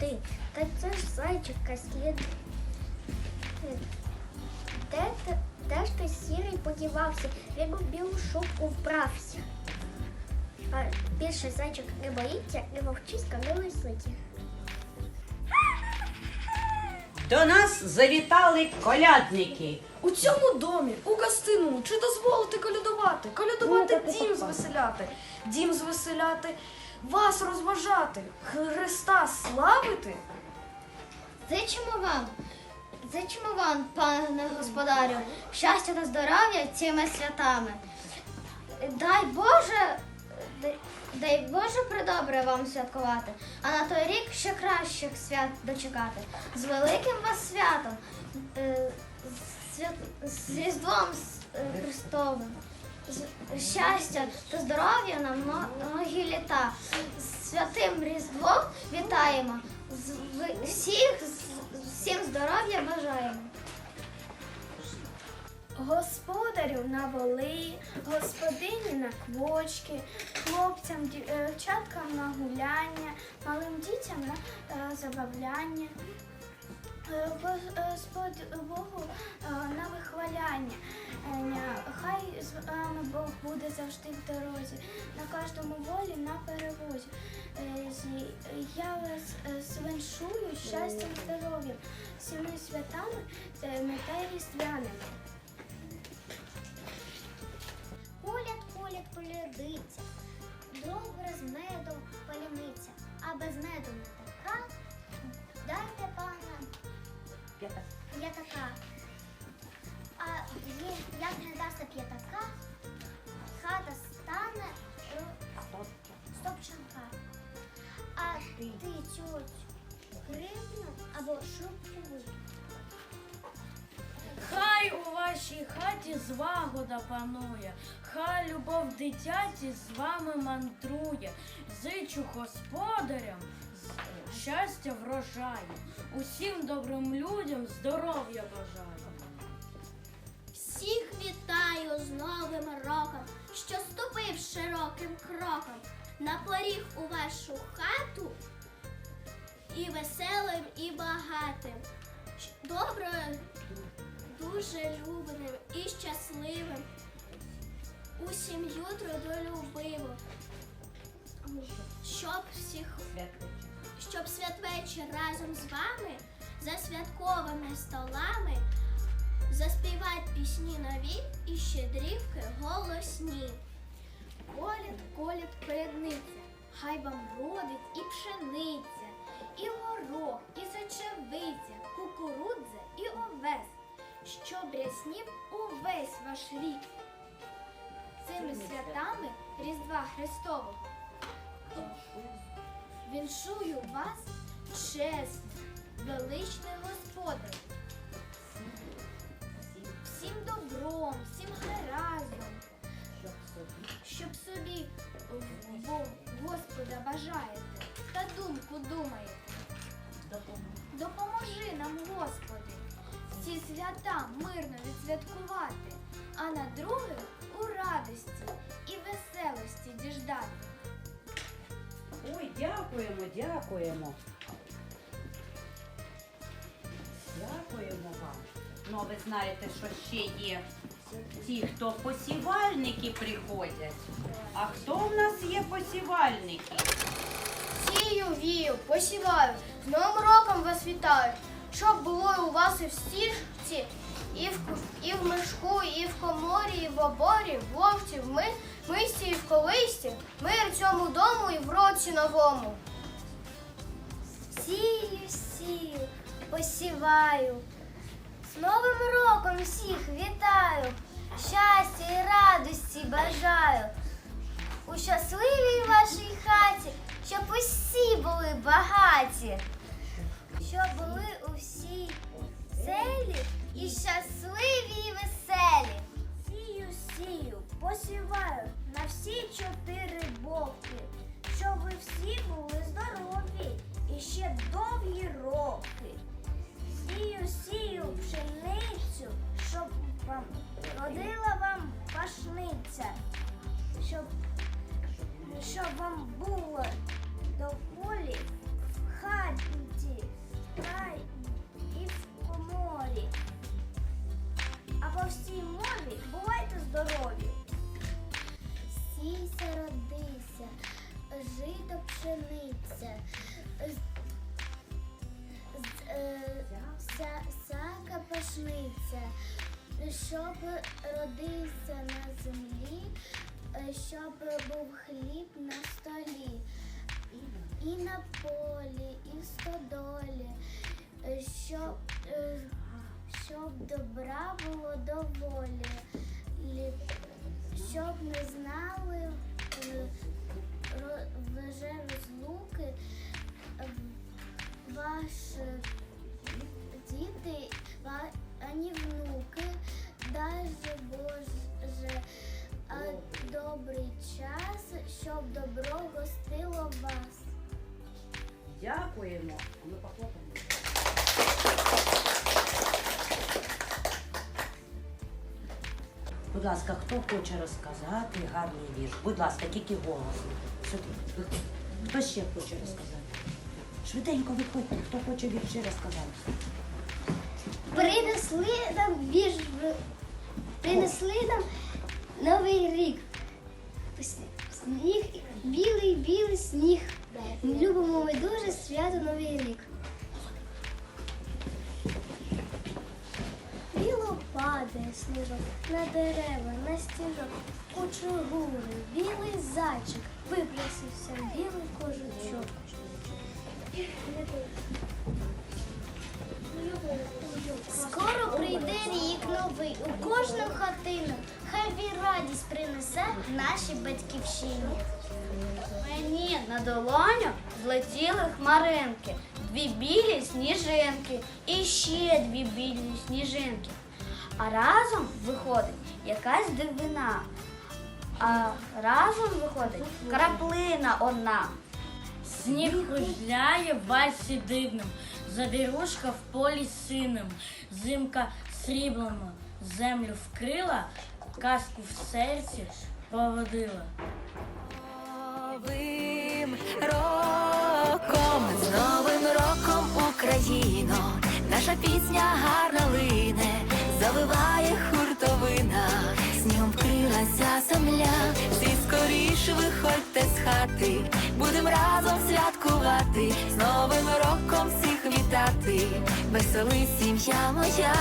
сліди. Та це ж зайчика слід. Де, де ж ти сірий подівався, він у білу шубку вбрався. А більше зайчик не боїться, не вовчиська, не лиситі. До нас завітали колядники. У цьому домі, у гостину. чи дозволити колядувати? Колядувати ну, дім звеселяти, дім звеселяти вас розважати, Христа славити. Зичимо вам, вам, пане господарю, щастя та здоров'я цими святами. Дай Боже, дай- Боже придобре вам святкувати, а на той рік ще кращих свят дочекати. З великим вас святом, е, з Різдвом е, Христовим. Щастя та здоров'я на мно- многі літа. Святим Різдвом вітаємо. Всіх всім здоров'я бажаємо. Господарю на воли, господині на квочки, хлопцям, дівчаткам на гуляння, малим дітям на е, забавляння, е, Господь Богу е, на вихваляння. Е, Хай з вами Бог буде завжди в дорозі, на кожному волі на перевозі. Е, Я вас свиншую щастям, здоров'ям, всіми святами та різдвяними. Коляд, коляд, колядиця, добре з медом паляниця, а без меду не Хай у вашій хаті звагода панує, хай любов дитяті з вами мандрує. Зичу господарям щастя врожаю, усім добрим людям здоров'я бажаю. Всіх вітаю з Новим роком, що ступив широким кроком на поріг у вашу хату і веселим, і багатим, добрим, дуже любним і щасливим, у сім'ю трудолюбиву, щоб всіх щоб святвечір разом з вами за святковими столами заспівать пісні нові і щедрівки голосні. Коляд, коляд, колядниця, хай вам родить і пшениця, і горох, і сочевиця, кукурудза і овес, щоб ряснів увесь ваш рік. Цими святами Різдва Христового віншую вас, честь, величний господар. Всім добром, всім гараздом, щоб собі Господа бажаєте та думку думаєте. Допоможи нам, Господи, ці свята мирно відсвяткувати, а на других у радості і веселості діждати. Ой, дякуємо, дякуємо. Дякуємо вам. Ну, ви знаєте, що ще є ті, хто посівальники приходять. А хто в нас є посівальники? Сію, вію, посіваю, з Новим роком вас вітаю, щоб було у вас і в стіжці, і в, і в мешку, і в коморі, і в оборі, в ловці, в ми, мисці і в колисті, мир цьому дому і в році новому. Сію, сію, посіваю. З Новим роком всіх вітаю, щастя і радості бажаю. У щасливій вашій хаті, щоб усі були багаті, щоб були усі селі і щасливі і веселі. Сію, сію, посіваю на всі чотири боки, щоб ви всі були здорові і ще довгі роки. Сію, сію, пшеницю, щоб вам родила вам пашниця, щоб щоб вам було доволі в хаті, в рай і в коморі. А по всій мові бувайте здорові. Сійся, родися, жито пшениця, е, сака пашниця, щоб родився на землі щоб був хліб на столі, і на полі, і в стодолі, е, щоб, е, щоб добра було доволі, щоб не знали е, вже розлуки е, ласка, хто хоче розказати гарний вірш? Будь ласка, тільки. Сюди. Хто ще хоче розказати? Швиденько виходьте, хто хоче вірші розказати. Принесли нам вірш, принесли нам новий рік. Сніг, білий, білий сніг. Любимо ми дуже свято Новий рік. Падає сніжок на дерева, на стіжок, кучугури, білий зайчик, випросився білий кожучок. Скоро прийде рік новий у кожну хатину. Хай він радість принесе нашій батьківщині. Мені на долоню злетіли хмаринки, дві білі сніжинки і ще дві білі сніжинки. А разом виходить якась дивина. А разом виходить краплина одна. Сніг кружляє в вальсі дивним, завірушка в полі синим, зимка сріблено землю вкрила, казку в серці поводила. Новим роком, з новим роком Україно, наша пісня гарно лине, завиває хуртовина, з ньом вкрилася земля, всі скоріше виходьте з хати, будем разом святкувати, з новим роком всіх вітати, веселий сім'я моя.